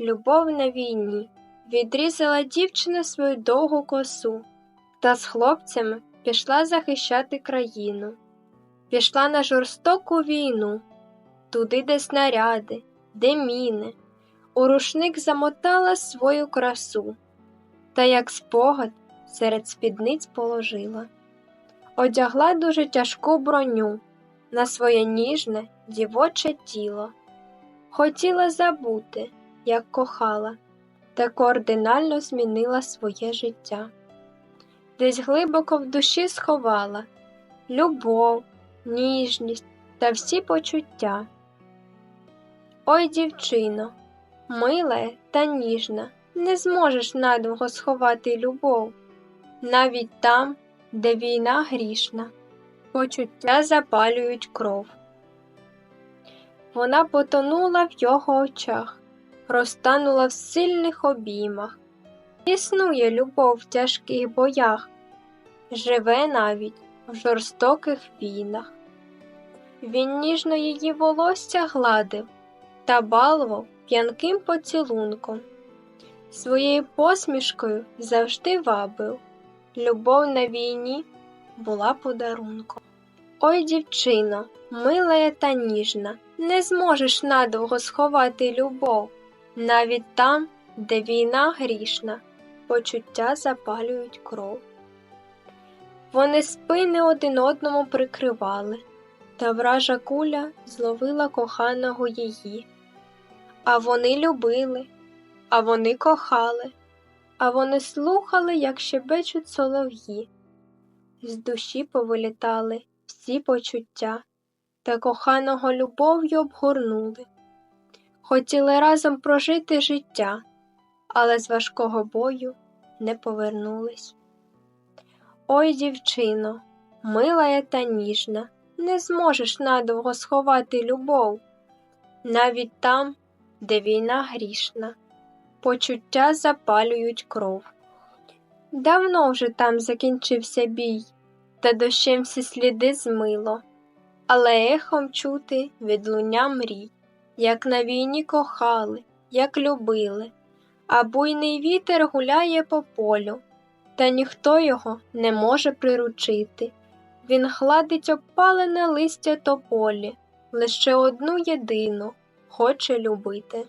любов на війні. Відрізала дівчина свою довгу косу та з хлопцями пішла захищати країну. Пішла на жорстоку війну, туди, де снаряди, де міни. У рушник замотала свою красу, та як спогад серед спідниць положила, одягла дуже тяжку броню на своє ніжне дівоче тіло. Хотіла забути, як кохала, та кардинально змінила своє життя. Десь глибоко в душі сховала любов, ніжність та всі почуття. Ой, дівчино, мила та ніжна, не зможеш надовго сховати любов, навіть там, де війна грішна, почуття запалюють кров. Вона потонула в його очах, розтанула в сильних обіймах. Існує любов в тяжких боях, живе навіть в жорстоких війнах. Він ніжно її волосся гладив та балував п'янким поцілунком. Своєю посмішкою завжди вабив, любов на війні була подарунком. Ой, дівчино, мила та ніжна, не зможеш надовго сховати любов, навіть там, де війна грішна, почуття запалюють кров. Вони спини один одному прикривали, та вража куля зловила коханого її. А вони любили, а вони кохали, а вони слухали, як щебечуть солов'ї. З душі повилітали всі почуття та коханого любов'ю обгорнули. Хотіли разом прожити життя, але з важкого бою не повернулись. Ой, дівчино, мила та ніжна, не зможеш надовго сховати любов, навіть там, де війна грішна, почуття запалюють кров. Давно вже там закінчився бій, та дощем всі сліди змило, але ехом чути відлуння мрій, як на війні кохали, як любили, а буйний вітер гуляє по полю, та ніхто його не може приручити. Він гладить обпалене листя тополі, лише одну єдину хоче любити.